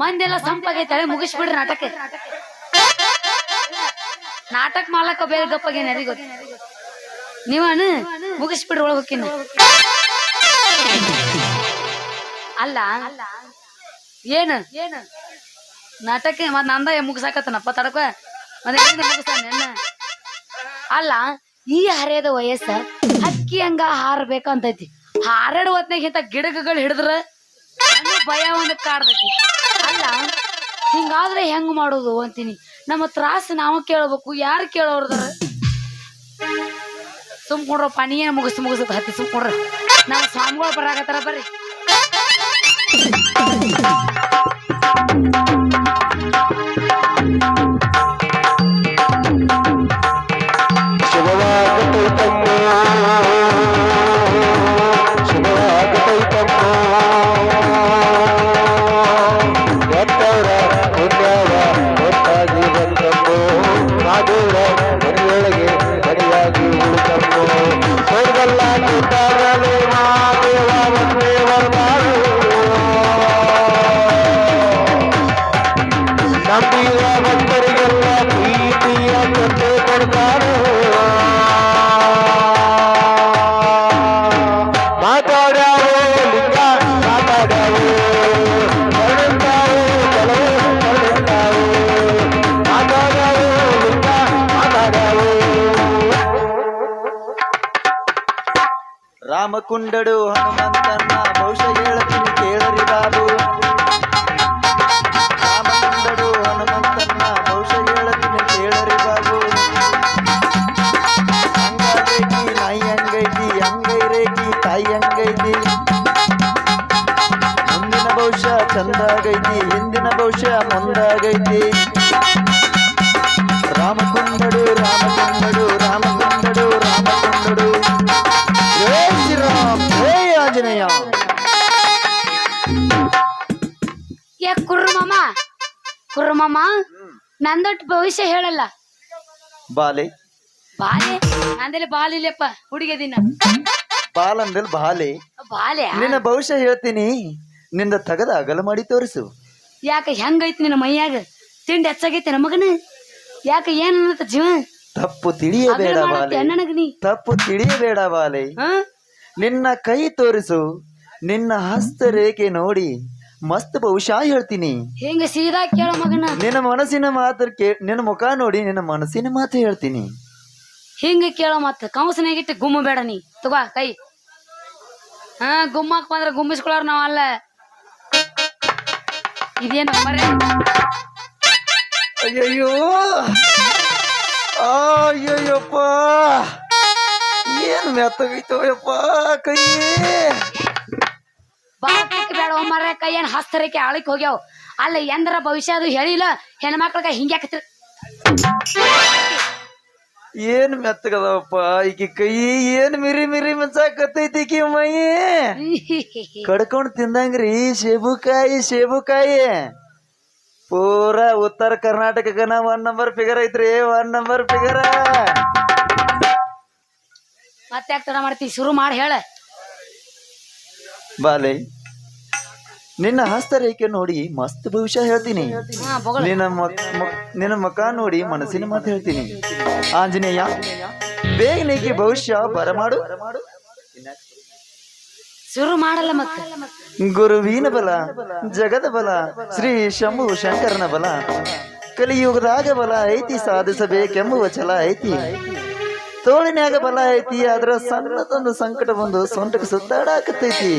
ಮಂದೆಲ್ಲ ಸಂಪಾಗೈತಾಳೆ ಮುಗಿಸ್ಬಿಡ್ರಿ ನಾಟಕ. ನಾಟಕ ಮಾಲಕ ಬೇರೆ ಗಪ್ಪಗೆ ಯಾರಿಗ್ ನೀವನು ಮುಗಿಸ್ಬಿಡ್ರಿ ಒಳಗೆ ಹೋಗಿನ ಅಲ್ಲ, ಏನು? ಏನು ನಾಟಕ ಮತ್ ನಂದ ಮುಗಿಸಾಕತ್ತನಪ್ಪ ತಡಕ. ಅಲ್ಲ, ಈ ಹರಿಯದ ವಯಸ್ಸ ಅಕ್ಕಿ ಹಂಗ ಹಾರಬೇಕಂತೈತಿ. ಅಂತೈತಿ ಹೊತ್ನಾಗ ಇಂಥ ಗಿಡಗಳು ಹಿಡಿದ್ರ ಭಯ ಒಂದು ಕಾಡ್ತೈತಿ ಅಲ್ಲ ಹಿಂಗಾದ್ರೆ ಹೆಂಗ್ ಮಾಡೋದು ಅಂತೀನಿ. ನಮ್ಮ ತ್ರಾಸ ನಾವು ಕೇಳ್ಬೇಕು, ಯಾರು ಕೇಳೋರ್ದಾರ ಸುಮ್ಕೊಂಡ್ರ ಏನ್ ಮುಗಿಸ್ ಮುಗಿಸ್ ಹತ್ತಿ ಸುಮ್ಕೊಂಡ್ರ ನಾವು ಸ್ವಾಮಿಗಳು ಬರಾಕತ್ತಾರ ಬರ್ರಿ. ರಾಮಕುಂಡಡು ಹನುಮಂತನ್ನ ಬಹುಶಃ ಹೇಳ್ತೀನಿ ಕೇಳರಿ ಬಾಬು ನಂದೊಟ್ಟು ಭವಿಷ್ಯ ಹೇಳಲ್ಲ. ಬಾಲೆ. ಬಾಲೆ? ನಂದಲ್ಲಿ ಬಾಲಿಲ್ಲಪ್ಪ ಹುಡುಗಿ ದಿನ. ಬಾಲಂದಲ್ಲಿ ಬಾಲೆ. ಬಾಲೆ ನಿನ್ನ ಭವಿಷ್ಯ ಹೇಳ್ತೀನಿ. ನಿಂದ ತಗದ ಅಗಲ ಮಾಡಿ ತೋರಿಸು. ಯಾಕ ಹೆಂಗೈತಿ ನಿನ್ನ ಮೈಯಾಗ? ತಿಂಡಿ ಹೆಚ್ಚಾಗೈತಿ ನಮಗನ ಮಗನ? ಯಾಕ ಏನ ಅನ್ನತ್ತ ಜೀವ? ತಪ್ಪು ತಿಳಿಯಬೇಡ ಬಾಲೆ. ನೀ? ತಪ್ಪು ತಿಳಿಯಬೇಡ ಬಾಲೆ. ಹ? ನಿನ್ನ ಕೈ ತೋರಿಸು. ನಿನ್ನ ಹಸ್ತರೇಖೆ ನೋಡಿ. ಮಸ್ತ್ ಭವಿಷ್ಯ ಹೇಳ್ತೀನಿ. ಹೆಂಗ ಸೀದಾ ಕೇಳೋ ಮಗನ. ನಿನ್ನ ಮನಸ್ಸಿನ ಮಾತು ಕೇ ನಿನ್ನ ಮುಖ ನೋಡಿ ನಿನ್ನ ಮನಸ್ಸಿನ ಮಾತು ಹೇಳ್ತೀನಿ. ಹಿಂಗ ಕೇಳೋ ಮತ್ತ ಕಂಸನಾಗಿಟ್ಟು ಗುಮ್ಮ ಬೇಡ ನೀ. ತಗೋ ಕೈ. ಹಾ ಗುಮ್ಮಕ್ ಬಂದ್ರ ಗುಮ್ಮಿಸ್ಕೊಳಾರ ನಾವ್ ಅಲ್ಲ ಇದೇನು ಮರೆ ಅಯ್ಯಯ್ಯೋ. ಅಯ್ಯಯ್ಯಪ್ಪ. ಏನ್ ಮೆತ್ತಗೈತೋ ಯಪ್ಪ ಕೈ. ಬಾಪಿಕ್ ಬೇಡ ಮರ ಕೈ ಏನ್ ಹಸ್ತರಿಕೆ ಆಳಿಕ್ ಹೋಗ್ಯಾವ. ಅಲ್ಲ ಎಂದ್ರ ಭವಿಷ್ಯ ಅದು ಹೇಳಿಲ್ಲ ಹೆಣ್ಮಕ್ಳಿಗೆ ಹಿಂಗ್ಯಾಕತ್ರಿ ಏನ್ ಮೆತ್ತಗದವಪ್ಪ ಈಕಿ ಕೈ ಏನ್ ಮಿರಿ ಮಿರಿ ಮೆಚ್ಚಾಕತ್ತೈತಿ ಈಕಿ ಮೈ? ಕಡ್ಕೊಂಡ್ ತಿಂದಂಗ್ರಿ ಸೇಬುಕಾಯಿ ಸೇಬುಕಾಯಿ. ಪೂರಾ ಉತ್ತರ ಕರ್ನಾಟಕಗನ ಒನ್ ನಂಬರ್ ಫಿಗರ್ ಐತ್ರಿ ಒನ್ ನಂಬರ್ ಫಿಗರ್ ಮತ್ತೆ ಯಾಕೆ ತಡ ಮಾಡ್ತಿ? ಶುರು ಮಾಡಿ ಹೇಳ. ಬಾಲೆ. ನಿನ್ನ ಹಸ್ತರೇಖೆ ನೋಡಿ ಮಸ್ತ್ ಭವಿಷ್ಯ ಹೇಳ್ತೀನಿ. ನಿನ್ನ ನಿನ್ನ ಮಕ ನೋಡಿ ಮನಸ್ಸಿನ ಮಾತು ಹೇಳ್ತೀನಿ. ಆಂಜನೇಯ ಬೇಗನೆಗೆ ಭವಿಷ್ಯ ಬರಮಾಡು. ಶುರು ಮಾಡಲ್ಲ ಮತ್ತೆ. ಗುರುವಿನ ಬಲ ಜಗದ ಬಲ ಶ್ರೀ ಶಂಭು ಶಂಕರನ ಬಲ ಕಲಿಯುಗದಾಗ ಬಲ ಐತಿ ಸಾಧಿಸಬೇಕೆಂಬುವ ಛಲ ಐತಿ. ತೋಳಿನ್ಯಾಗ ಬಲ ಐತಿ ಆದ್ರ ಸಣ್ಣದೊಂದು ಸಂಕಟ ಬಂದು ಸೊಂಟಕ್ಕೆ ಸುತ್ತಾಡಾಕತ್ತೈತಿ.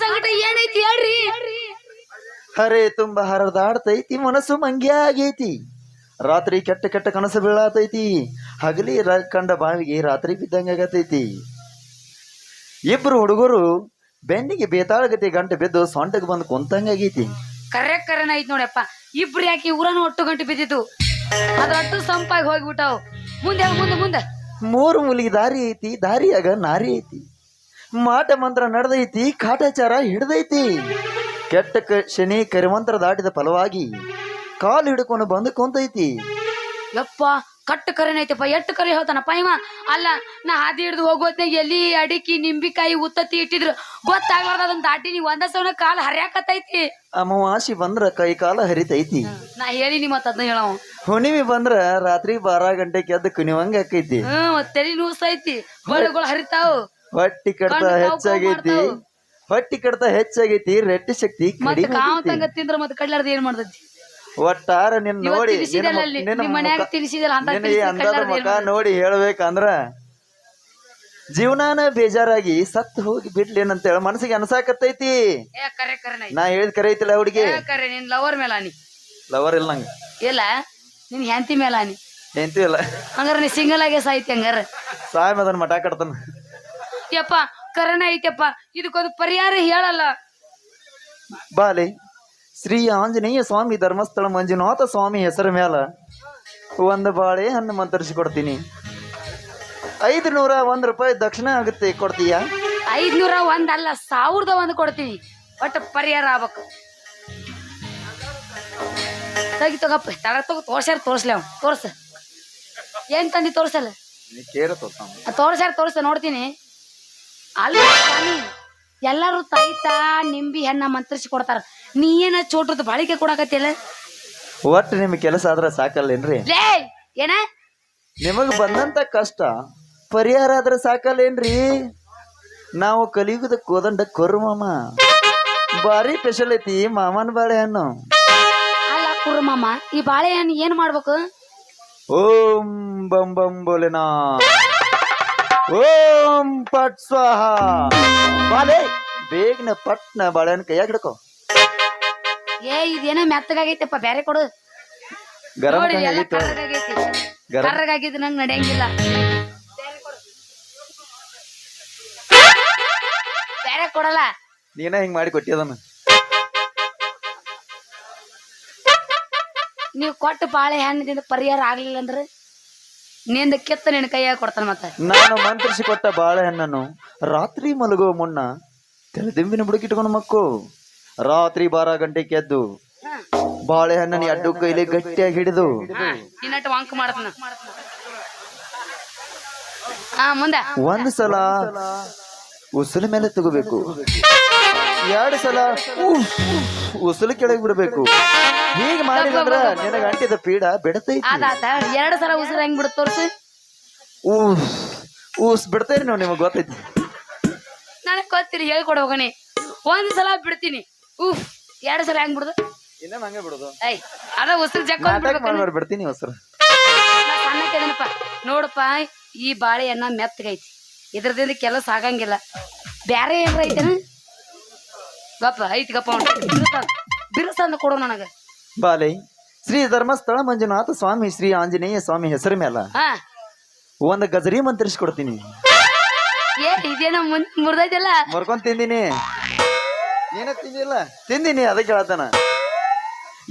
ಸಂಕಟ ಏನೈತಿ ಹೇಳ್ರಿ? ಹರೆ ತುಂಬಾ ಹರಿದಾಡ್ತೈತಿ ಮನಸ್ಸು ಮಂಗ್ಯ ಆಗೈತಿ. ರಾತ್ರಿ ಕೆಟ್ಟ ಕೆಟ್ಟ ಕನಸು ಬೀಳಾತೈತಿ. ಹಗಲಿ ಕಂಡ ಬಾವಿಗೆ ರಾತ್ರಿ ಬಿದ್ದಂಗ ಆಗತೈತಿ. ಇಬ್ರು ಹುಡುಗರು ಬೆನ್ನಿಗೆ ಬೇತಾಳಗತಿ ಗಂಟೆ ಬಿದ್ದು ಸೊಂಟಕ್ಕೆ ಬಂದು ಕುಂತಂಗಾಗೈತಿ ಕರೆ ಕರೆನ ಐತ್ ನೋಡಪ್ಪ ಇಬ್ರು ಯಾಕೆ ಊರನ್ನು ಒಟ್ಟು ಗಂಟೆ ಬಿದ್ದಿತ್ತು ಅದು ಅಟ್ಟು ಸಂಪಾಗಿ ಹೋಗ್ಬಿಟ್ಟಾವು. ಮುಂದೆ ಮುಂದೆ ಮುಂದೆ? ಮೂರು ಮೂಲಿಗೆ ದಾರಿ ಐತಿ ದಾರಿಯಾಗ ನಾರಿ ಐತಿ. ಮಾಟ ಮಂತ್ರ ನಡೆದೈತಿ ಕಾಟಾಚಾರ ಹಿಡ್ದೈತಿ. ಕೆಟ್ಟ ಕ ಶನಿ ಕರಿಮಂತ್ರ ದಾಟಿದ ಫಲವಾಗಿ ಕಾಲು ಹಿಡ್ಕೊಂಡು ಬಂದು ಕುಂತೈತಿ. ಯಪ್ಪ ಕಟ್ಟು ಕರೆನ ಎಟ್ಟು ಕರೆ ಹೇಳ್ತಾನಪ್ಪ ಇವ? ಅಲ್ಲ ನಾ ಹಾದಿ ಹಿಡಿದು ಹೋಗೋತ್ನಾಗ ಎಲ್ಲಿ ಅಡಿಕೆ ನಿಂಬಿಕಾಯಿ ಉತ್ತತ್ತಿ ಇಟ್ಟಿದ್ರು. ಗೊತ್ತಾಗ್ಲಾರ್ದ ಅದನ್ನ ದಾಟಿ ನೀವು ಒಂದ ಸವನ ಕಾಲು ಹರಿಯಾಕತ್ತೈತಿ. ಅಮಾವಾಸಿ ಬಂದ್ರ ಕೈ ಕಾಲ ಹರಿತೈತಿ. ನಾ ಹೇಳಿನಿ ನಿಮ್ಮ ಅದನ್ನ ಹೇಳವ ಹುಣಿಮೆ ಬಂದ್ರ ರಾತ್ರಿ ಬಾರ ಗಂಟೆಗೆ ಎದ್ದು ಕುಣಿವಂಗ ಆಕೈತಿ. ಹ್ಮ್ ತಲೆ ನೂಸ್ತೈತಿ ಬಳುಗಳು ಹರಿತಾವು. ಹೊಟ್ಟಿ ಕಡ್ತ ಕಣ್ಣು ಕಾವು ಹೆಚ್ಚಾಗೈತಿ. ಹೊಟ್ಟಿ ಕಡ್ತ ಹೆಚ್ಚಾಗೈತಿ ರೆಟ್ಟಿ ಶಕ್ತಿ ಮತ್ ಕಡಿಮೆ ಕಾವ್ ಆಗೈತಿ. ತಂಗ ತಿಂದ್ರ ಮತ್ ಕಡ್ಲಾರ್ದ ಏನ್ ಮಾಡ್ತೈತಿ? ಒಟ್ಟಾರ ನಿನ್ ನೋಡಿ ತಿನ್ಸಿದಲ್ಲ ಅಲ್ಲಿ, ನಿಮ್ ಮನ್ಯಾಗ ತಿನ್ಸಿದಲ್ಲ ಅಂತ ನಿನ್ನ ಅಂದಾದ ಏನ್ ನೋಡಿ ಹೇಳ್ಬೇಕಂದ್ರ ಜೀವನಾನ ಬೇಜಾರಾಗಿ ಸತ್ ಹೋಗಿ ಬಿಡ್ಲೇನಂತ ಹೇಳ ಮನಸ್ಸಿಗೆ ಅನ್ಸಾಕತ್ತೈತಿ. ಏ ಕರೆ ಕರೆ ನಾ ನಾ ಹೇಳಿದ್ ಕರೆ ಐತಿಲ್ಲ ಹುಡುಗಿ? ಏ ಕರೆ ನಿನ್ ಲವರ್ ಮೇಲ ನೀ ಲವರ್ ಇಲ್ಲ ನಂಗ. ಇಲ್ಲ ನಿನ್ ಹೆಂಡತಿ ಮೇಲ ನೀ ಎಂತೂ ಇಲ್ಲ. ಹಂಗಾರ ನೀ ಸಿಂಗಲ್ ಆಗೇ ಸಾಯ್ತಿ ಹಂಗಾರ. ಸಾಯ್ ಅದನ್ನ ಮಠ ಕಟ್ತಾನ. ಯಪ್ಪ ಕರಣ ಐತಪ್ಪ ಇದಕ್ಕೊಂದು ಪರಿಹಾರ ಹೇಳಲ್ಲ. ಬಾಲೆ ಶ್ರೀ ಆಂಜನೇಯ ಸ್ವಾಮಿ ಧರ್ಮಸ್ಥಳ ಮಂಜುನಾಥ ಸ್ವಾಮಿ ಹೆಸರ ಮ್ಯಾಲ ಒಂದು ಬಾಳೆ ಹಣ್ಣು ಮಂತರಿಸಿ ಕೊಡ್ತೀನಿ. ಐದು ನೂರ ಒಂದು ರೂಪಾಯಿ ದಕ್ಷಿಣ ಆಗುತ್ತೆ ಕೊಡ್ತೀಯಾ? ಐದ್ನೂರ ಒಂದ್ ಅಲ್ಲ ಸಾವಿರದ ಒಂದು ಕೊಡ್ತೀನಿ. ಒಟ್ಟು ಪರಿಹಾರ ಆಗ್ಬೇಕು. ತಗಿ ತಗಪ್ಪ ತಡ ತಗೋ ತೋರ್ಸ್ಯಾರ ತೋರ್ಸ್ಲಿ ಅವ್ ತೋರ್ಸ. ಏನ್ ತಂದಿ ತೋರ್ಸಲ್ಲ? ತೋರ್ಸ್ಯಾರ ತೋರ್ಸ ನೋಡ್ತೀನಿ. ಅಲ್ಲ ಸ್ವಾಮಿ ಎಲ್ಲಾರು ತೈತ ನಿಂಬಿ ಹೆಣ್ಣ ಮಂತ್ರಿಸಿ ಕೊಡ್ತಾರ ನೀ ಏನ ಚೋಟ್ರದ ಬಾಳಿಕೆ ಕೊಡಾಕತ್ತಿಲ್ಲ ಒಟ್ಟು ನಿಮ್ ಕೆಲಸ ಆದ್ರೆ ಸಾಕಲ್ಲೇನ್ರಿ? ಲೇ ಏನ? ನಿಮಗ್ ಬಂದಂತ ಕಷ್ಟ ಪರಿಹಾರ ಆದ್ರೆ ಸಾಕಲ್ಲೇನ್ರಿ? ನಾವು ಕಲಿಯುಗದ ಕೋದಂಡ ಕೊರು ಮಾಮ ಭಾರಿ ಸ್ಪೆಷಲ್ ಐತಿ ಮಾಮನ ಬಾಳೆಹಣ್ಣು. ಅಲ್ಲ ಕುರ್ಮಮ್ಮ ಈ ಬಾಳೆಹಣ್ಣು ಏನ್ ಮಾಡ್ಬೇಕು? ಓಂ ಬಂ ಬಂ ಬೋಲೆನಾ. ಓಂ ಪಟ್ ಸ್ವಾಹ. ಬಾಲೆ ಬೇಗನೆ ಪಟ್ನ ಬಾಳೆಹಣ್ಣು ಕೈಯಾಗ ಹಿಡ್ಕೋ. ಏ ಇದೇನೋ ಮೆತ್ತಗಾಗೈತಪ್ಪ ಬ್ಯಾರೆ ಕೊಡು. ಗರಂ ನೋಡಿ ಎಲ್ಲ ಆಗಿತ್ತು ಕರ್ರಗಾಗೈತಿ ಗರಂ. ಕರ್ರಗಾಗಿದ್ದು ನಂಗೆ ನಡೆಯಂಗಿಲ್ಲ. ಬೇರೆ ಕೊಡಲ್ಲ. ನೀನ ಹಿಂಗ್ ಮಾಡಿ ಕೊಟ್ಟಿ ಅದನ್ನ ನೀವು ಕೊಟ್ಟು ಬಾಳೆ ಹಣ್ಣಿಂದ ಪರಿಹಾರ ಆಗ್ಲಿಲ್ಲ ಅಂದ್ರೆ? ನಿಂದ ಕಿತ್ತ ನಿನ್ನ ಕೈಯಾಗ ಕೊಡ್ತಾನ ಮತ್ತೆ. ನಾನು ಮಂತ್ರಿಸಿ ಕೊಟ್ಟ ಬಾಳೆಹಣ್ಣನ್ನು ರಾತ್ರಿ ಮಲಗುವ ಮುನ್ನ ತೆಲದಿಂಬಿನ ಬುಡಕಿಟ್ಕೊಂಡು ಮಕ್ಕು. ರಾತ್ರಿ ಬಾರ ಗಂಟೆಗೆ ಎದ್ದು ಬಾಳೆಹಣ್ಣನ ಅಡ್ಡು ಕೈಲಿ ಗಟ್ಟಿಯಾಗಿ ಹಿಡಿದು. ಇನ್ನಟ್ಟು ವಾಂಕ್ ಮಾಡ್ತಾನ. ಹಾ ಮುಂದೆ. ಒಂದ್ ಸಲ ಉಸುಲ ಮೇಲೆ ತಗೋಬೇಕು. ಎರಡು ಸಲ ಉಫ್, ಉಸುಲು ಕೆಳಗೆ ಬಿಡಬೇಕು. ಹೀಗೆ ಮಾಡಿದ್ರೆ ನಿನಗೆ ಅಂಟಿದ ಪೀಡ ಬಿಡತೈತಿ. ಅದಾತ ಎರಡು ಸಲ ಉಸಿರು ಹೆಂಗ್ ಬಿಡುತ್ತ ತೋರ್ಸು. ಊಸ್ ಊಸ್ ಬಿಡ್ತೇನೆ ನಾವು ನಿಮಗ್ ಗೊತ್ತೈತಿ. ನನಗೆ ಗೊತ್ತಿರಿ ಹೇಳ್ಕೊಡ ಹೋಗಣಿ ಒಂದ್ ಸಲ ಬಿಡ್ತೀನಿ. ಉಫ್ ಎರಡು ಸಲ ಹೆಂಗ್ ಬಿಡುದು? ಇನ್ನೇನು ಹಂಗೆ ಬಿಡೋದು? ಐ ಅದ ಉಸಿರು ಜಕ್ಕ ಬಿಡ್ತೀನಿ ಉಸಿರು. ನೋಡಪ್ಪ ಈ ಬಾಳೆಹಣ್ಣ ಮೆತ್ತಗೈತಿ. ಇದ್ರದಿಂದ ಕೆಲಸ ಆಗಂಗಿಲ್ಲ. ಬ್ಯಾರೆ ಏನ್ರ ಐತೇನ? ಗಪ್ಪ ಐತಿ ಗಪ್ಪ ಬಿರುಸಂದ ಕೊಡು ನನಗ. ಬಾಲೆ ಶ್ರೀ ಧರ್ಮಸ್ಥಳ ಮಂಜುನಾಥ ಸ್ವಾಮಿ ಶ್ರೀ ಆಂಜನೇಯ ಸ್ವಾಮಿ ಹೆಸರು ಮೇಲ ಹಾ. ಒಂದ್ ಗಜರಿ ಮಂತ್ರಿಸ್ಕೊಡ್ತೀನಿ ಏ ಇದೇನೋ ಮುನ್ ಮುರ್ದೈತಿಲ್ಲ? ಮರ್ಕೊಂಡ್ ತಿಂದಿನಿ. ಏನ ತಿಂದಿಲ್ಲ? ತಿಂದಿನಿ ಅದಕ್ಕೆ ಹೇಳ್ತಾನ.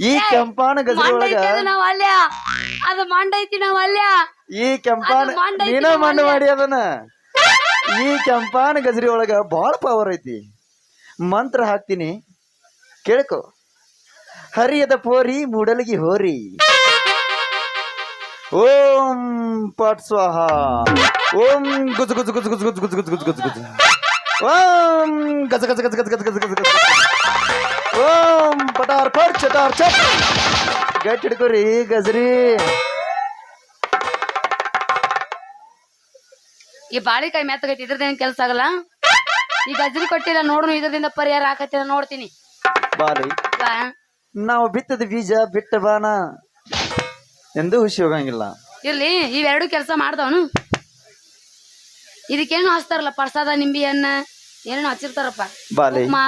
ಈ ಕೆಂಪಾನ ಗಜರಿ ಒಳಗ ನಾವ್ ಅಲ್ಯ? ಅದು ಮಂಡೈತಿ ನಾವ್ ಅಲ್ಯ? ಈ ಕೆಂಪಾನ ಅದು ಮಂಡ ಐತಿ ನೀನ ಮಂಡ ಮಾಡಿ ಅದನ್ನ. ಈ ಕೆಂಪಾನ ಗಜರಿ ಒಳಗ ಬಾಳ ಪವರ್ ಐತಿ. ಮಂತ್ರ ಹಾಕ್ತೀನಿ. ಕೇಳ್ಕೊ. ಹರಿಯದ ಪೋರಿ, ಮೂಡಲಿಗೆ ಹೋರಿ. ಓಂ ಪಟ್ ಸ್ವಾಹ. ಓಂ ಗುಜ್ ಗುಜ್ ಗುಜ್ ಗುಜ್ ಗುಜ್ ಗುಜ್ ಗುಜ್ ಗುಜ್ ಗುಜ್ ಗುಜ್. ಓಂ ಗಜ ಗಜ ಗಜ ಗಜ ಗಜ ಗಜ ಗಜ. ಗಜ ಓಂ ಪಟಾರ್ ಪಟ್ ಚಟಾರ್ ಚಟ್ ಗಟ್ಟಿ ಹಿಡ್ಕೊರಿ ಗಜರಿ. ಈ ಬಾಳಿಕಾಯಿ ಮೆತ್ತಗೈತಿ ಇದ್ರದೇನ್ ಕೆಲಸ ಆಗಲ್ಲ? ಈ ಗಜ್ರಿ ಕೊಟ್ಟಿಲ್ಲ ನೋಡು ಇದ್ರದಿಂದ ಪರಿಹಾರ ಆಕತ್ತಿಲ್ಲ ನೋಡ್ತೀನಿ. ಬಾ. ನಾವು ಬಿತ್ತದ ಬೀಜ ಬಿಟ್ಟ ಬಾನ ಎಂದು ಹುಷಿ ಹೋಗಂಗಿಲ್ಲ. ಇರ್ಲಿ ಇವೆರಡು ಕೆಲಸ ಮಾಡ್ದವನು. ಇದಕ್ಕೇನು ಹಚ್ತಾರಲ್ಲ ಪ್ರಸಾದ ನಿಂಬಿ ಹಣ್ಣ ಏನೇನು ಹಚ್ಚಿರ್ತಾರಪ್ಪ. ಬಾಲಿ. ಉಪ್ಮಾ.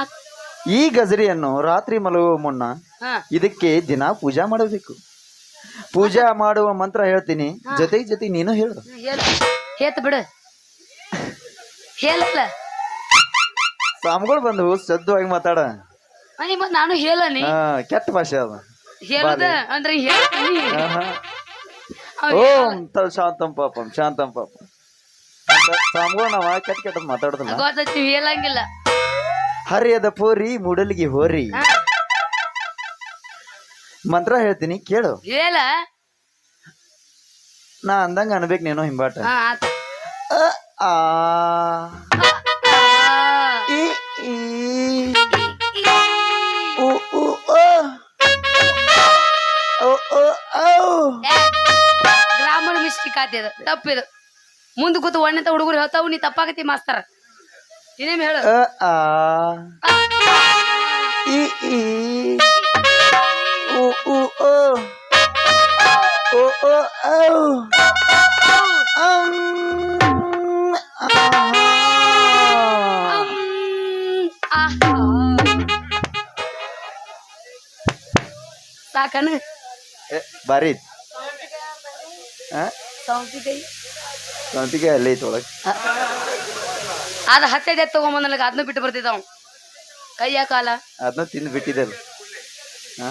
ಈ ಗಜರಿಯನ್ನು ರಾತ್ರಿ ಮಲಗುವ ಮುನ್ನ ಹಾ. ಇದಕ್ಕೆ ದಿನ ಪೂಜಾ ಮಾಡಬೇಕು. ಪೂಜಾ ಮಾಡುವ ಮಂತ್ರ ಹೇಳ್ತೀನಿ ಜೊತೆ ಜೊತೆ ನೀನು ಹೇಳು. ಹೇಳು. ಹೇತ್ ಬಿಡು. ಹೇಳಲ್ಲ. ಸ್ವಾಮಿಗಳು ಬಂದು ಸದ್ದುವಾಗಿ ಮಾತಾಡ. ಮನಿ ಮತ್ ನಾನು ಹೇಳನಿ. ಹಾ ಕೆಟ್ಟ ಭಾಷೆ ಅದು. ಹೇಳದ ಅಂದ್ರೆ ಹೇಳ್ತೀನಿ. ಆಹಾ. ಓಂ ತಲ್ ಶಾಂತಂ ಪಾಪಂ ಶಾಂತಂ ಪಾಪಂ. ಅಂತ ಸ್ವಾಮಿಗಳು ನಾವ ಕೆಟ್ಟ ಕೆಟ್ಟದ್ ಮಾತಾಡುದಿಲ್ಲ. ಗೊತ್ತೈತಿ ಹೇಳಂಗಿಲ್ಲ. ಹರಿಯದ ಪೋರಿ ಮೂಡಲಿಗೆ ಹೋರಿ. ಹಾ, ಮಂತ್ರ ಹೇಳ್ತೀನಿ ಕೇಳು. ಹೇಳ. ನಾ ಅಂದಂಗ ಅನ್ಬೇಕು ನೀನು ಹಿಂಬಾಟ. ಹಾ ಆತ. ಅ, ಆ ಆ, ಇ ಈ ಈ, ಈ. ಉ ಉ ಅ. ಓ ಓ ಔ. ಏ, ಗ್ರಾಮರ್ ಮಿಸ್ಟೇಕ್ ಆತಿದ ತಪ್ಪಿದು ಮುಂದ್ ಕೂತು ಒಣ್ಣೆ ಹುಡುಗರು ಹೇಳ್ತಾವು ನೀ ತಪ್ಪಾಗತಿ ಮಾಸ್ತರ ಇನ್ನೇಮ್ ಹೇಳು ಅ ಆ ಆ, ಇ ಈ ಉ ಉ ಅ. ಓ ಓ ಔ. ಅಂ. ಸಾಕನು ಬಾರಿ? ಸೌಂತಿಕಾಯಿ ಸ್ವಂತಿಗೆ ಅಲ್ಲೇ ಐತಿ ಒಳಗೆ. ಅದ ಹತ್ತೈದು ತಗೊಂಬಂದ ನನಗೆ ಅದನ್ನ ಬಿಟ್ಟು ಬರ್ತಿದ್ದ ಕೈಯ ಕಾಲ ಅದನ್ನ ತಿಂದು ಬಿಟ್ಟಿದ್ದಲ್ಲ ಹಾ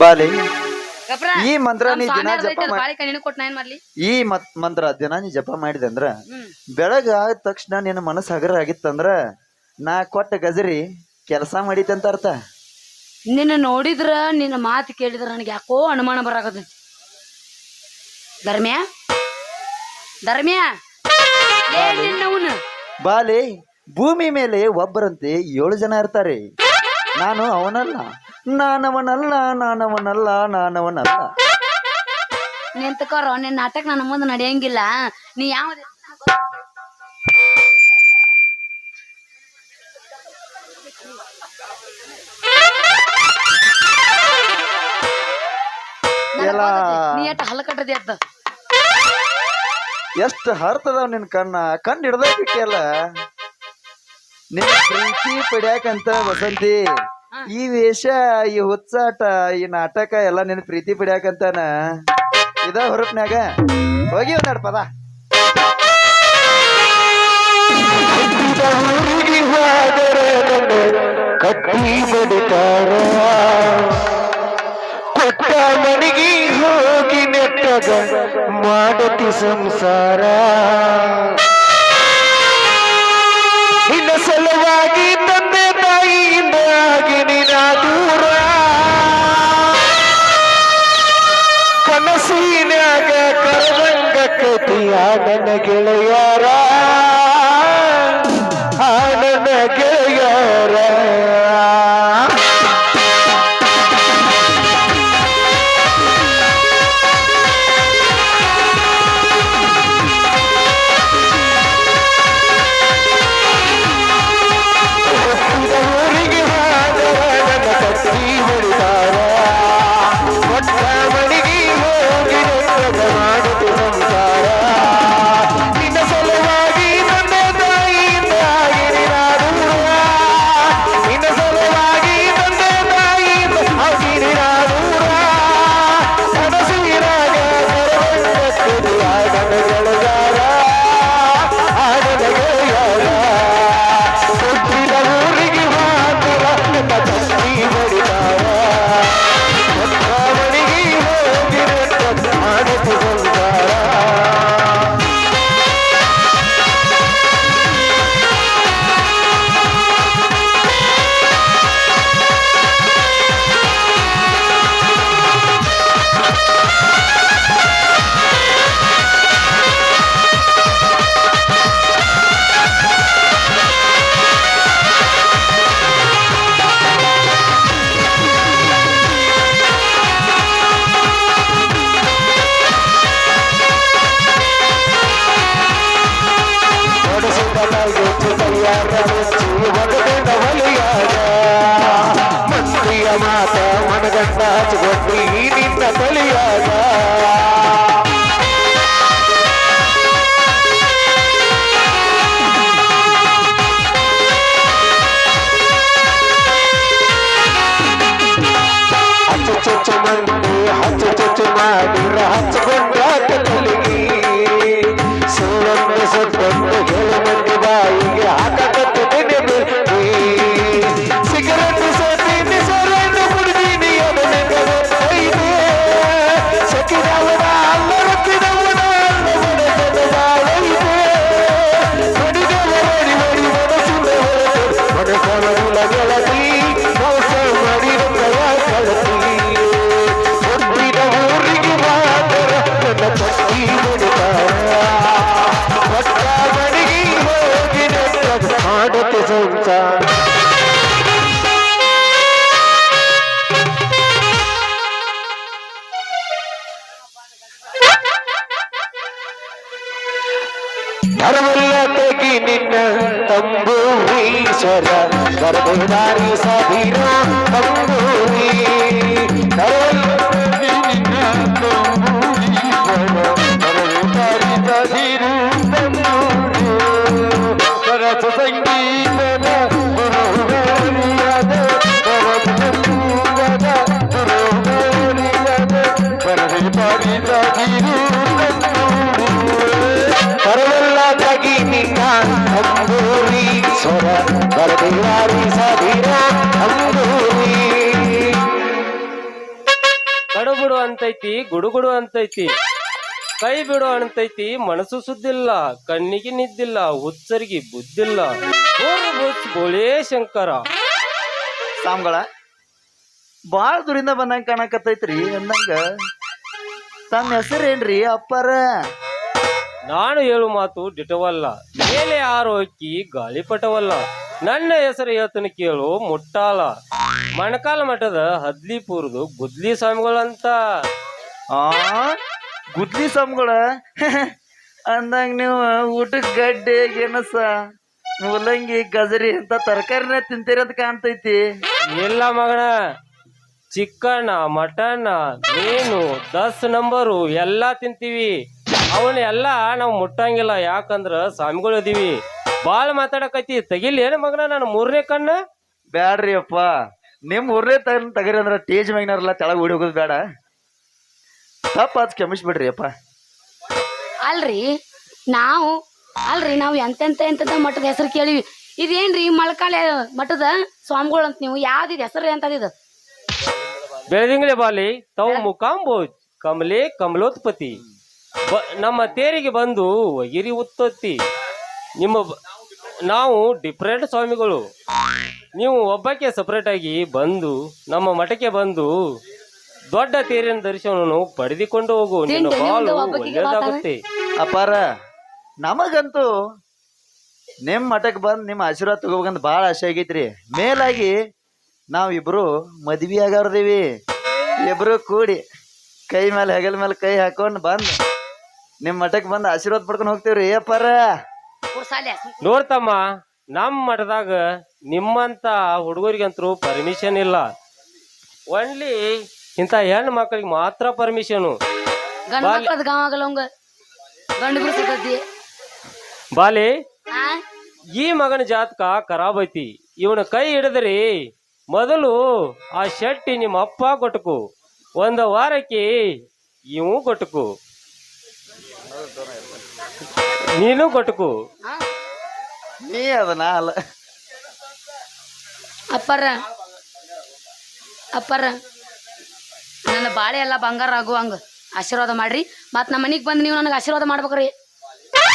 ಬಾಲಿ ಈ ಮಂತ್ರ ನೀ ದಿನ ಜಪ ಮಾಡಿ ಈ ಮತ್ ಮಂತ್ರ ದಿನ ನೀ ಜಪ ಮಾಡಿದೆ ಅಂದ್ರ ಬೆಳಗ ಆದ ತಕ್ಷಣ ನಿನ್ನ ಮನಸ್ಸು ಹಗರ ಆಗಿತ್ತಂದ್ರ ನಾ ಕೊಟ್ಟ ಗಜರಿ ಕೆಲಸ ಮಾಡಿತಂತ ಅರ್ಥ. ನಿನ್ನ ನೋಡಿದ್ರ ನಿನ್ನ ಮಾತು ಕೇಳಿದ್ರ ನನಗೆ ಯಾಕೋ ಅನುಮಾನ ಬರಾಕತೈತಿ ಧರ್ಮ್ಯ? ಧರ್ಮ್ಯ? ನಿನ್ನವನು? ಬಾಲಿ ಭೂಮಿ ಮೇಲೆ ಒಬ್ಬರಂತೆ ಏಳು ಜನ ಇರ್ತಾರೆ. ನಾನು ಅವನಲ್ಲ. ನಾನವನಲ್ಲ ನಾನವನಲ್ಲ ನಾನವನಲ್ಲ. ನಿಂತಕೋರ ನಿನ್ನ ನಾಟಕ ನನ್ನ ಮುಂದೆ ನಡೆಯಂಗಿಲ್ಲ. ನೀ ಯಾವ ಎಲ್ಲ ನೀ ಅತ್ತ ಎಷ್ಟು ಹರ್ತದವ್ ನಿನ್ ಕಣ್ಣ? ಕಣ್ಣು ಹಿಡ್ದ ಬಿಟ್ಟಿಯಲ್ಲ. ನಿನ್ನ ಪ್ರೀತಿ ಪಡ್ಯಾಕಂತ ವಸಂತಿ ಈ ವೇಷ ಈ ಹುಚ್ಚಾಟ ಈ ನಾಟಕ ಎಲ್ಲ ನಿನ್ನ ಪ್ರೀತಿ ಪಡ್ಯಾಕಂತಾನ. ಇದ ಹೊರಪ್ನ್ಯಾಗ. ಹೋಗಿ ಒಂದೆರಡು ಪದ. ಕಟ್ಟಿ ನೆಟ್ಟಗ ಮಾಡತಿ ಸಂಸಾರ. ನಿನ್ನ ಸಲುವಾಗಿ ತಂದೆ ತಾಯಿಯಿಂದ ನಿನ್ನ ದೂರ. ಕನಸಿನಾಗ ಕರವಂಗ ಕತಿಯ ನನ್ನ ಗೆಳೆಯರ. ఈశ్వర గర్భధారి సభిరా గంగోరీ తగిని కా ಅಂಬೂರಿ ಕಡುಬಿಡು ಅಂತೈತಿ ಗುಡುಗುಡು ಅಂತೈತಿ. ಕೈ ಬಿಡು ಅಂತೈತಿ ಮನಸ್ಸು ಸುದ್ದಿಲ್ಲ ಕಣ್ಣಿಗೆ ನಿದ್ದಿಲ್ಲ ಹುಚ್ಚರಿಗೆ ಬುದ್ಧಿಲ್ಲ ಗೋಳೇ ಶಂಕರ. ಸಾಮ್ಗಳ ಬಾಳ ದೂರಿಂದ ಬಂದಂಗ ಕಾಣಕತ್ತೈತ್ರಿ ಅಂದಂಗ. ತಮ್ಮ ಹೆಸರೇನ್ರಿ ಅಪ್ಪಾರ? ನಾನು ಹೇಳು ಮಾತು ದಿಟವಲ್ಲ. ಮೇಲೆ ಆರೋಕಿ ಗಾಳಿಪಟವಲ್ಲ. ನನ್ನ ಹೆಸರು ಹೇಳ್ತನ ಕೇಳು ಮುಟ್ಟಾಲ ಮಣಕಾಲ ಮಠದ ಹದ್ಲಿಪುರದು ಗುದ್ಲಿ ಸ್ವಾಮಿಗಳಂತ. ಆ ಗುದ್ಲಿ ಸ್ವಾಮಿಗಳ? ಅಂದಂಗ ನೀವು ಊಟಕ್ಕೆ ಗಡ್ಡೆ ಗೆಣಸ ಮೂಲಂಗಿ ಗಜರಿ ಅಂತ ತರಕಾರಿನ ತಿಂತೀರಿ ಅಂತ ಕಾಣ್ತೈತಿ. ಇಲ್ಲ ಮಗನ ಚಿಕ್ಕಣ್ಣ ಮಟನ್ ಮೀನು ದಸ್ ನಂಬರು ಎಲ್ಲಾ ತಿಂತೀವಿ. ಅವನ್ನ ಎಲ್ಲ ನಾವು ಮುಟ್ಟಂಗಿಲ್ಲ. ಯಾಕಂದ್ರ ಸ್ವಾಮಿಗಳು ಅದೀವಿ ಬಾಳ್ ಮಾತಾಡಕೈತಿ ತೆಗಿಲಿ ಏನ ಮಗನ ನಾನು ಮೂರನೇ ಕಣ್ಣ? ಬ್ಯಾಡ್ರಿ ಅಪ್ಪ. ನಿಮ್ ಊರ್ನೇ ತಗ ತಗರಿ ಅಂದ್ರ ಟೇಜ್ ಮ್ಯಾಗ್ನಾರಲ್ಲ ತೆಳಗ್ ಓಡಿ ಹೋಗೋದು ಬೇಡ. ತಪ್ಪ ಅದ್ ಕ್ಷಮಿಸ್ಬಿಡ್ರಿ ಅಪ್ಪ. ಅಲ್ರಿ ನಾವು ಅಲ್ರಿ ನಾವು ಎಂತೆಂತ ಎಂತದ ಮಠದ ಹೆಸರು ಕೇಳಿವಿ. ಇದೇನ್ರಿ ಮಳಕಾಳೆ ಮಠದ ಸ್ವಾಮಿಗಳು ಅಂತ ನೀವು? ಯಾವ್ದಿದ್ ಹೆಸರು ಇದು? ಬೆಳದಿಂಗ್ಲೆ ಬಾಲಿ ತವ್ ಮುಖಾಂಬೋಜ್ ಕಮಲೆ ಕಮಲೋತ್ಪತಿ ನಮ್ಮ ತೇರಿಗೆ ಬಂದು ಒಗಿರಿ ಉತ್ತತ್ತಿ. ನಿಮ್ಮ ನಾವು ಡಿಫ್ರೆಂಟ್ ಸ್ವಾಮಿಗಳು. ನೀವು ಒಬ್ಬಕ್ಕೆ ಸಪ್ರೇಟ್ ಆಗಿ ಬಂದು ನಮ್ಮ ಮಠಕ್ಕೆ ಬಂದು ದೊಡ್ಡ ತೇರಿನ ದರ್ಶನವನ್ನು ಪಡೆದುಕೊಂಡು ಹೋಗು. ನಿನ್ನ ಬಾಳು ಒಳ್ಳೆಯದಾಗುತ್ತೆ. ಅಪ್ಪಾರ ನಮಗಂತೂ ನಿಮ್ ಮಠಕ್ಕೆ ಬಂದು ನಿಮ್ಮ ಆಶೀರ್ವಾದ ತಗೋಬೇಕಂತ ಭಾಳ ಆಸೆ ಆಗೈತ್ರಿ. ಮೇಲಾಗಿ ನಾವಿಬ್ರು ಇಬ್ರು ಮದ್ವಿ ಆಗಾರ್ದೇವಿ ಇಬ್ರು ಕೂಡಿ ಕೈ ಮೇಲೆ ಹೆಗಲ ಮೇಲೆ ಕೈ ಹಾಕೊಂಡು ಬಂದ್ ನಿಮ್ ಮಠಕ್ ಬಂದ್ ಆಶೀರ್ವಾದ ಪಡ್ಕೊಂಡ್ ಹೋಗ್ತೇವ್ರಿ. ಅಪ್ಪಾರ. ನೋಡ್ತಮ್ಮ ನಮ್ಮ ಮಠದಾಗ ನಿಮ್ಮಂತ ಹುಡುಗರಿಗಂತೂ ಪರ್ಮಿಷನ್ ಇಲ್ಲ. ಒನ್ಲಿ ಇಂತ ಹೆಣ್ಣು ಮಕ್ಕಳಿಗೆ ಮಾತ್ರ ಪರ್ಮಿಷನು ಗಂಡ ಮಕ್ಕಳದ ಗಾವ ಬಾಲಿ ಆ? ಈ ಮಗನ ಜಾತಕ ಖರಾಬ್ ಐತಿ. ಇವನ ಕೈ ಹಿಡಿದ್ರಿ ಮೊದಲು ಆ ಶೆಟ್ಟಿ ನಿಮ್ಮ ಅಪ್ಪ ಕೊಟ್ಟಕು. ಒಂದ ವಾರಕ್ಕೆ ಇವು ಕೊಟ್ಟಕು. ನೀನು ಕೊಟ್ಟು? ನೀ ಅದನ್ನ ಅಲ್ಲ. ಅಪ್ಪರ. ಅಪ್ಪರ. ನನ್ನ ಬಾಳೆ ಎಲ್ಲ ಬಂಗಾರ ಆಗುವಂಗ ಆಶೀರ್ವಾದ ಮಾಡ್ರಿ. ಮತ್ ನಮ್ಮ ಮನಿಗ್ ಬಂದು ನೀವು ನನಗೆ ಆಶೀರ್ವಾದ ಮಾಡ್ಬೇಕ್ರಿ.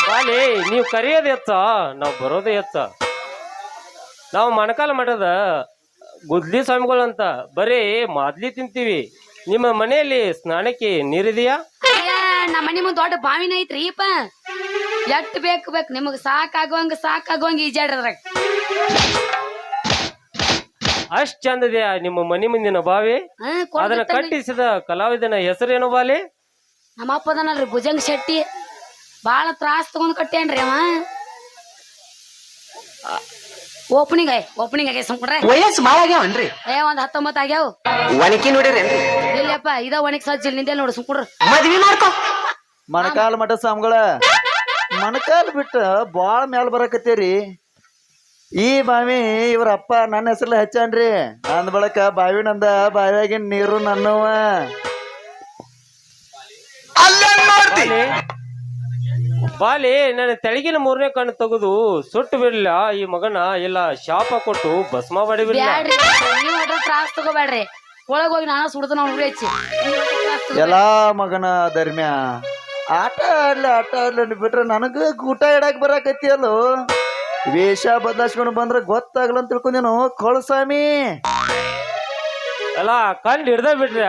ಬಾಳೆ ನೀವು ಕರೆಯೋದು ಎತ್ತ ನಾವು ಬರೋದೇ ಎತ್ತ. ನಾವು ಮಣಕಾಲ ಮಠದ ಗುದ್ಲಿ ಸ್ವಾಮಿಗಳು ಅಂತ ಬರೀ ಮಾದ್ಲಿ ತಿಂತೀವಿ. ನಿಮ್ಮ ಮನೆಯಲ್ಲಿ ಸ್ನಾನಕ್ಕೆ ನೀರಿದೆಯಾ? ನಮ್ಮ ಮನಿ ಮುಂದ್ ದೊಡ್ಡ ಬಾವಿನ ಐತ್ರಿ ಈಪ. ಎಟ್ ಬೇಕು ಬೇಕು ನಿಮಗ್ ಸಾಕಾಗುವಂಗ ಸಾಕಾಗುವಂಗ ಈಜಾಡ್ರದ್ರಾಗ ಅಷ್ಟ್ ಚಂದದೆ ನಿಮ್ಮ ಮನಿ ಮುಂದಿನ ಬಾವಿ. ಅದನ್ನ. ಕಟ್ಟಿಸಿದ ಕಲಾವಿದನ ಹೆಸರೇನು ಬಾಲಿ? ನಮ್ಮ ಅಪ್ಪ ಅದನಲ್ರಿ ಭುಜಂಗ ಶೆಟ್ಟಿ. ಬಾಳ ತ್ರಾಸ್ ತಗೊಂಡ್ ಕಟ್ಟೇನ್ರಿ ಅವ. ಓಪನಿಂಗ್ ಆಯ್ ಓಪನಿಂಗ್ ಆಗಿ ಸುಮ್ಕೊಂಡ್ರೆ. ವಯಸ್ಸು ಭಾಳ ಆಗ್ಯಾವನ್ರಿ ಏ ಒಂದ್ ಹತ್ತೊಂಬತ್ತು ಆಗ್ಯಾವ. ಒಣಕಿ ನೋಡಿರಿ ಇಲ್ಲಪ್ಪ ಇದ ಒಣಕ್ ಸಜ್ಜಿಲ್ ನಿಂದೆ ನೋಡು ಸುಮ್ಕೊಂಡ್ರ. ಮದ್ವಿ ಮಾಡ್ಕೊ. ಮಣಕಾಲ್ ಮಠ ಸ್ವಾಮಿಗಳ ಮಣಕಾಲ್ ಬಿಟ್ಟು ಬಾಳ ಮ್ಯಾಲ ಬರಕತ್ತೀರಿ. ಈ ಬಾವಿ ಇವ್ರ ಅಪ್ಪ ನನ್ನ ಹೆಸರಲ್ಲಿ ಹಚ್ಚಾನ್ರಿ. ಅಂದ ಬಳಕ ಬಾವಿ ನಂದ ಬಾವಿಯಾಗಿನ ನೀರು ನನ್ನವ. ಬಾಲಿ ಬಾಲಿ ನನ್ನ ತೆಳಗಿನ ಮೂರನೇ ಕಣ್ಣು ತೆಗೆದು ಸುಟ್ಟು ಬಿಡ್ಲ. ಈ ಮಗನ ಇಲ್ಲ ಶಾಪ ಕೊಟ್ಟು ಭಸ್ಮ ಮಾಡಿಬಿಡ್ಲ ಬ್ಯಾಡ್ರಿ ನೀವ್ ಒಟ್ಟ ತ್ರಾಸ್ ತಗೋಬೇಡ್ರಿ. ಒಳಗೋಗಿ ಹೋಗಿ ನಾನು ಸುಡ್ದು ನಾವು ಹೆಚ್ಚಿ ಎಲ್ಲಾ ಮಗನ ಧರ್ಮ್ಯ. ಆಟ ಆಡ್ಲಿ ಆಟ ಆಡ್ಲಿ ಬಿಟ್ರೆ ನನಗ ಊಟ ಇಡಕ್ ಬರಾಕತ್ತಿಯಲ್ಲೋ? ವೇಷ ಬದಲಾಯಿಸ್ಕೊಂಡು ಬಂದ್ರೆ ಗೊತ್ತಾಗಲ್ಲ ಅಂತ ತಿಳ್ಕೊಂಡೇನು ಕೊಳಸ್ವಾಮಿ ಅಲ್ಲ ಕಂಡು ಹಿಡ್ದ ಬಿಟ್ರ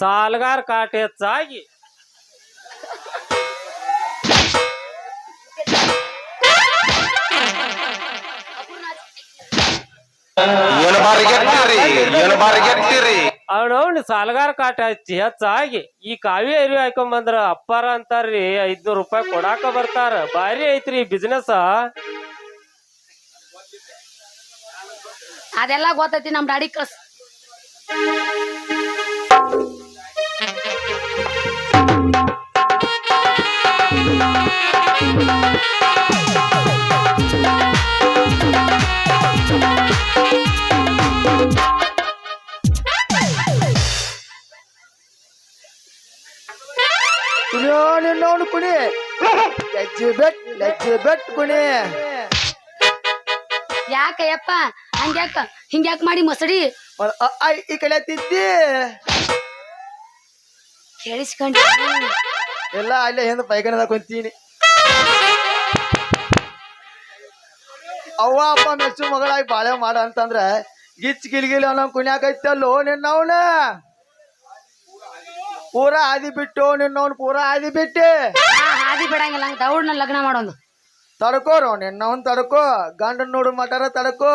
ಸಾಲ್ಗಾರ್ ಕಾಟ ಹೆಚ್ಚಾಗಿ. ಏನು ಬಾರಿಗೆಟ್ಟಿರಿ ಏನು ಬಾರಿಗೆಟ್ಟಿರಿ ಅವನವ್ನ ಸಾಲಗಾರ ಕಾಟ ಹಚ್ಚಿ ಹೆಚ್ಚಾಗಿ ಈ ಕಾವಿ ಅರಿವಿ ಹಾಕೊಂಬಂದ್ರ ಅಪ್ಪಾರ ಅಂತಾರ್ರಿ, ಐದ್ನೂರ್ ರೂಪಾಯಿ ಕೊಡಾಕ ಬರ್ತಾರ. ಭಾರಿ ಐತ್ರಿ ಬಿಸ್ನೆಸ್ ಅದೆಲ್ಲ ಗೊತ್ತೈತಿ ನಮ್ ಡ್ಯಾಡಿ ಕಸ್ ಕುಣಿಯೋ ನಿನ್ನವನು ಕುಣಿ. ಲಜ್ಜೆ ಬೆಟ್ ಲಜ್ಜೆ ಬೆಟ್ ಕುಣಿ. ಯಾಕಯ್ಯಪ್ಪ? ಹಂಗ್ಯಾಕ? ಹಿಂಗ್ಯಾಕ ಮಾಡಿ ಮೊಸಡಿ? ಅ, ಆ, ಈ ಕಡೆ ತಿದ್ದಿ. ಕೇಳಿಸ್ಕೊಂಡಿ. ಎಲ್ಲ ಅಲ್ಲೇ ಹಿಂದ ಪೈಖಾನದಾಗ ಕುಂತೀನಿ. ಅವ್ವ ಅಪ್ಪ ಮೆಚ್ಚು ಮಗಳಾಗಿ ಬಾಳೆ ಮಾಡ ಅಂತಂದ್ರೆ ಗಿಚ್ ಗಿಲ್ಗಿಲ್ ಅನ್ನೋ ಕುಣ್ಯಾಕೈತಲ್ಲೋ ನಿನ್ನವನ. ಪೂರಾ ಆದಿ ಬಿಟ್ಟು ನಿನ್ನವನ್ ಪೂರಾ ಆದಿ ಬಿಟ್ಟು. ನಾ ಹಾದಿ ಬಿಡಂಗಿಲ್ಲ ಹಂಗ ದೌಡ್ನ ಲಗ್ನ ಮಾಡೋದು. ತಡ್ಕೋರು ನಿನ್ನವನ್ ತಡ್ಕೋ ಗಂಡನ್ ನೋಡು ಮಟಾರ ತಡ್ಕೋ.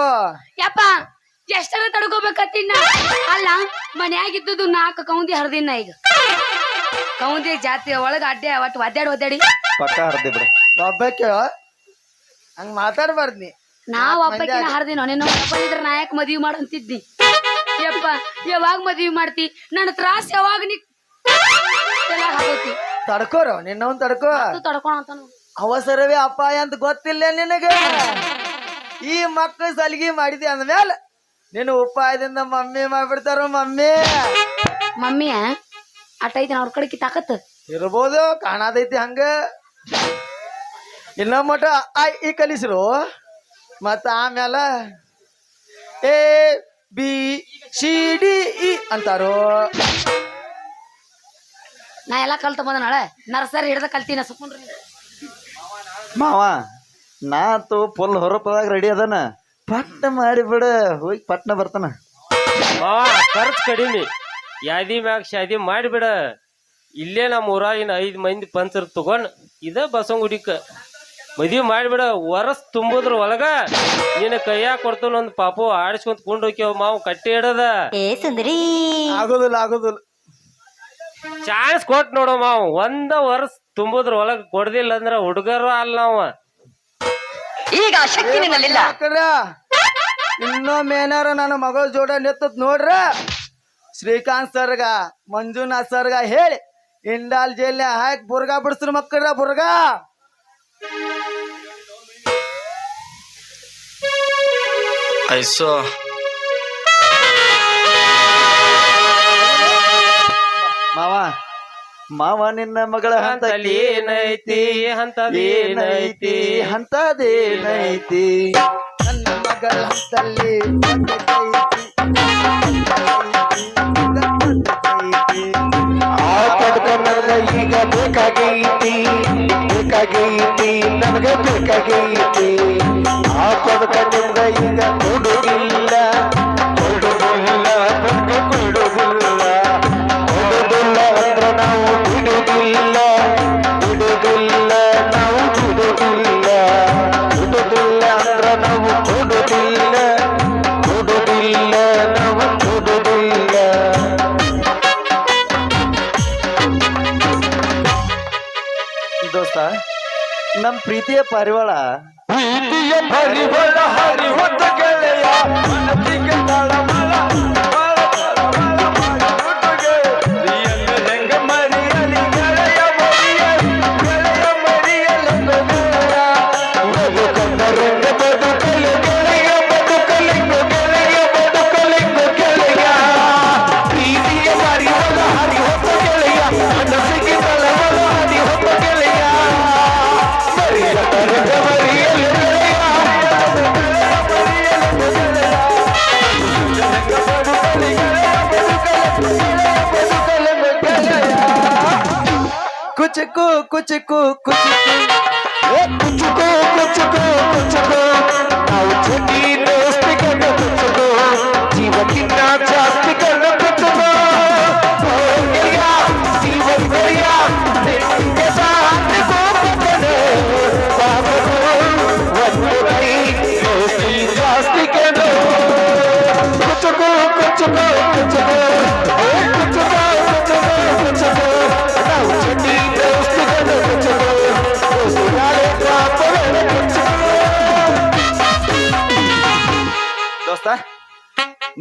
ಯಪ್ಪ ಎಷ್ಟರ ತಡ್ಕೋಬೇಕತ್ತಿನ ಅಲ್ಲ ಮನ್ಯಾಗಿದ್ದುದು ನಾಲ್ಕು ಕೌಂದಿ ಹರಿದಿನ ಈಗ. ಕೌಂದಿ ಜಾತಿ ಒಳಗ ಅಡ್ಡೆ ಒಟ್ಟು ಒದ್ದಾಡಿ ಒದ್ದಾಡಿ. ಪಕ್ಕ ಹರ್ದಿ ಬಿಡು. ಒಬ್ಬಕ್ಕೆ ಹಂಗ ಮಾತಾಡ್ಬಾರ್ದು ನೀ. ನಾವ್ ಒಬ್ಬಕಿನ ಹರಿದಿನ? ನಿನ್ನ ನಾ ನಾಯಕ್ ಮದ್ವಿ ಮಾಡಂತಿದ್ದಿ. ಯಪ್ಪ ಯಾವಾಗ ಮದ್ವಿ ಮಾಡ್ತಿ? ನನ್ನ ತ್ರಾಸ ಯಾವಾಗ ನೀ ತಡ್ಕೋರು ನಿನ್ನವನ್ ತಡ್ಕೋ. ತಡ್ಕೊಳ ಅಂತಾನು. ಅವಸರವೇ ಅಪಾಯ ಅಂತ ಗೊತ್ತಿಲ್ಲ ನಿನಗೆ. ಈ ಮಕ್ಕಳು ಸಲಿಗೆ ಮಾಡಿದೆ ಅಂದ್ಮೇಲೆ ನಿನ್ನ ಉಪಾಯದಿಂದ ಮಮ್ಮಿ ಮಾಡ್ಬಿಡ್ತಾರ ಮಮ್ಮಿ? ಮಮ್ಮಿ ಅಟ್ಟೈತಿ ಅವ್ರ ಕಡೆ ತಾಕತ್ ಇರ್ಬೋದು ಕಾಣದೈತಿ ಹಂಗ. ಇನ್ನ ಮಟ ಐ ಈ ಕಲಿಸ್ರು. ಮತ್ತ ಆಮ್ಯಾಲ A B C D E ಅಂತಾರೋ. ನಾ ಎಲ್ಲ ಕಲ್ತ ಬಂದ ನಾಳೆ. ನರ್ಸರಿ ಹಿಡ್ದ ಕಲ್ತೀನ ಸುಕೊಂಡ್ರಿ ಮಾವ ನಾತು ಫುಲ್ ಹೊರಪದಾಗ ರೆಡಿ ಅದನ. ಪಟ್ನ ಮಾಡಿಬಿಡ ಹೋಗಿ ಪಟ್ನ ಬರ್ತಾನ. ಆ ಖರ್ಚು ಕಡಿಮೆ. ಯಾದಿ ಮ್ಯಾಗ ಶಾದಿ ಮಾಡಿಬಿಡ ಇಲ್ಲೇ ನಮ್ಮ ಊರಾಗಿನ ಐದು ಮಂದಿ ಪಂಚರ್ ತಗೊಂಡ್ ಇದ ಬಸವಂಗುಡಿಕ ಮದ್ವಿ ಮಾಡಿಬಿಡ ವರಸ್ ತುಂಬುದ್ರ ಒಳಗ ನಿನ್ನ ಕೈಯಾಗ ಕೊಡ್ತಾನ ಒಂದು ಪಾಪು ಆಡಿಸ್ಕೊಂತ ಕುಂಡೋಕ್ಯವ ಹೋಗ್ಯವ ಮಾವು ಕಟ್ಟಿ ಇಡದ. ಆಗೋದಿಲ್ಲ ಆಗೋದಿಲ್ಲ. ಚಾನ್ಸ್ ಕೊಟ್ ನೋಡಮ್ಮ ಅವ ಒಂದ ವರ್ಷ ತುಂಬುದ್ರ ಒಳಗ ಕೊಡ್ದಿಲ್ಲ ಅಂದ್ರ ಹುಡುಗರು ಅಲ್ಲ ನಾವ ಈಗ ಆ ಶಕ್ತಿ ನಿನ್ನಲ್ಲಿಲ್ಲ. ಮಕ್ಕಳ್ರ ಇನ್ನೊಮ್ಮೆ ಏನಾರ ನನ್ನ ಮಗಳ ಜೋಡ ನೆತ್ತ ನೋಡ್ರ? ಶ್ರೀಕಾಂತ್ ಸರ್ಗ ಮಂಜುನಾಥ್ ಸರ್ಗ ಹೇಳಿ ಇಂಡಾಲ್ ಜೈಲ್ ಹಾಕಿ ಬುರ್ಗಾ ಬಿಡಿಸ್ರು ಮಕ್ಕಳ ಬುರ್ಗಾ. ಐಸೋ ಮಾವ ಮಾವ ನಿನ್ನ ಮಗಳ ಹಂತಲೇನೈತಿ ಹಂತದೇನೈತಿ ಹಂತದೇನೈತಿ? ನನ್ನ ಮಗಳ ಹಂತಲ್ಲಿ ಈಗ ಬೇಕಾಗೈತಿ ಬೇಕಾಗೈತಿ ನನಗೆ ಬೇಕಾಗೈತಿ ಆ ಪದಕ ಈಗ ನಮ್ ಪ್ರೀತಿಯ ಪರಿವಾಳ. ಪ್ರೀತಿಯ ಪರಿಮಳ ಹರಿವತ್ತ ಗೆಳೆಯ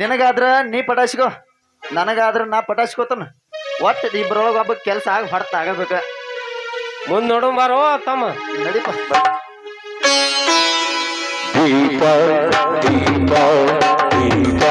ನಿನಗಾದ್ರ ನೀ ಪಟಾಸ್ಕೋ ನನಗಾದ್ರ ನಾ ಪಟಾಸ್ಕೋತನ. ಒಟ್ಟು ಇಬ್ಬರೊಳಗೆ ಒಬ್ಬ ಕೆಲಸ ಆಗ ಹೊಡ್ತ ಆಗಬೇಕ. ಮುಂದ್ ನೋಡು ಬಾರೋ ತಮ್ಮ. ನಡಿ ಬಾ. ದೀಪ ದೀಪ